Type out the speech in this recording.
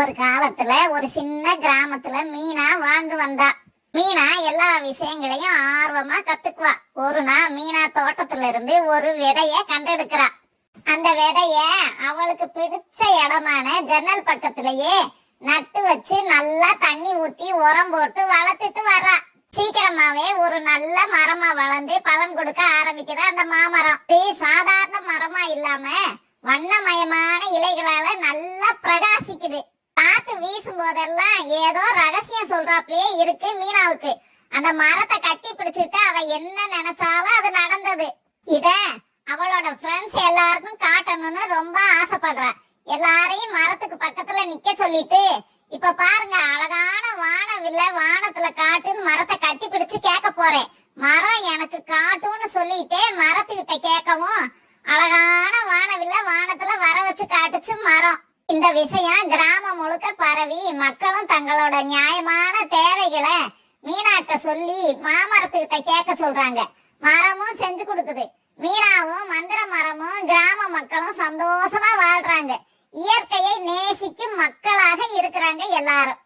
ஒரு காலத்துல ஒரு சின்ன கிராமத்துல மீனா வாழ்ந்து வந்தா. மீனா எல்லா விஷயங்களையும் ஆர்வமா கத்துக்குவா. ஒரு நாள் மீனா தோட்டத்துல இருந்து ஒரு விதைய கண்டெடுக்கிறா. அந்த விதைய அவளுக்கு பிடிச்ச இடமான ஜன்னல் பக்கத்திலேயே நட்டு வச்சு நல்லா தண்ணி ஊத்தி உரம் போட்டு வளர்த்துட்டு வர்றா. சீக்கிரமாவே ஒரு நல்ல மரமா வளர்ந்து பலன் கொடுக்க ஆரம்பிக்குது அந்த மாமரம். சாதாரண மரமா இல்லாம வண்ணமயமான இலைகளால நல்லா பிரகாசிக்குது. வீசும் போதெல்லாம் ஏதோ ரகசியம் சொல்றாப்லயே இருக்கு மீனாவுக்கு. அந்த மரத்தை கட்டி பிடிச்சிட்டு அவ என்ன நினைச்சாலும் அது நடந்தது. இத அவளோட ஃப்ரெண்ட்ஸ் எல்லாருக்கும் காட்டணும்னு ரொம்ப ஆசைப்படுறா. எல்லாரையும் மரத்துக்கு பக்கத்துல நிக்க சொல்லிட்டு இப்ப பாருங்க அழகான வானவில்ல வானத்துல காட்டுன்னு மரத்தை கட்டி பிடிச்சு கேட்க போறேன். மரம் எனக்கு காட்டும்னு சொல்லிட்டே மரத்துக்கிட்ட கேட்கவும் அழகான வானவில்ல வானத்துல வர வச்சு காட்டுச்சு மரம். இந்த விஷயம் கிராமம் முழுக்க பரவி மக்களும் தங்களோட நியாயமான தேவைகளை மீனாட்ட சொல்லி மாமரத்துக்கிட்ட கேட்க சொல்றாங்க. மரமும் செஞ்சு கொடுக்குது. மீனாவும் மந்திர மரமும் கிராம மக்களும் சந்தோஷமா வாழ்றாங்க. இயற்கையை நேசிக்கும் மக்களாக இருக்கிறாங்க எல்லாரும்.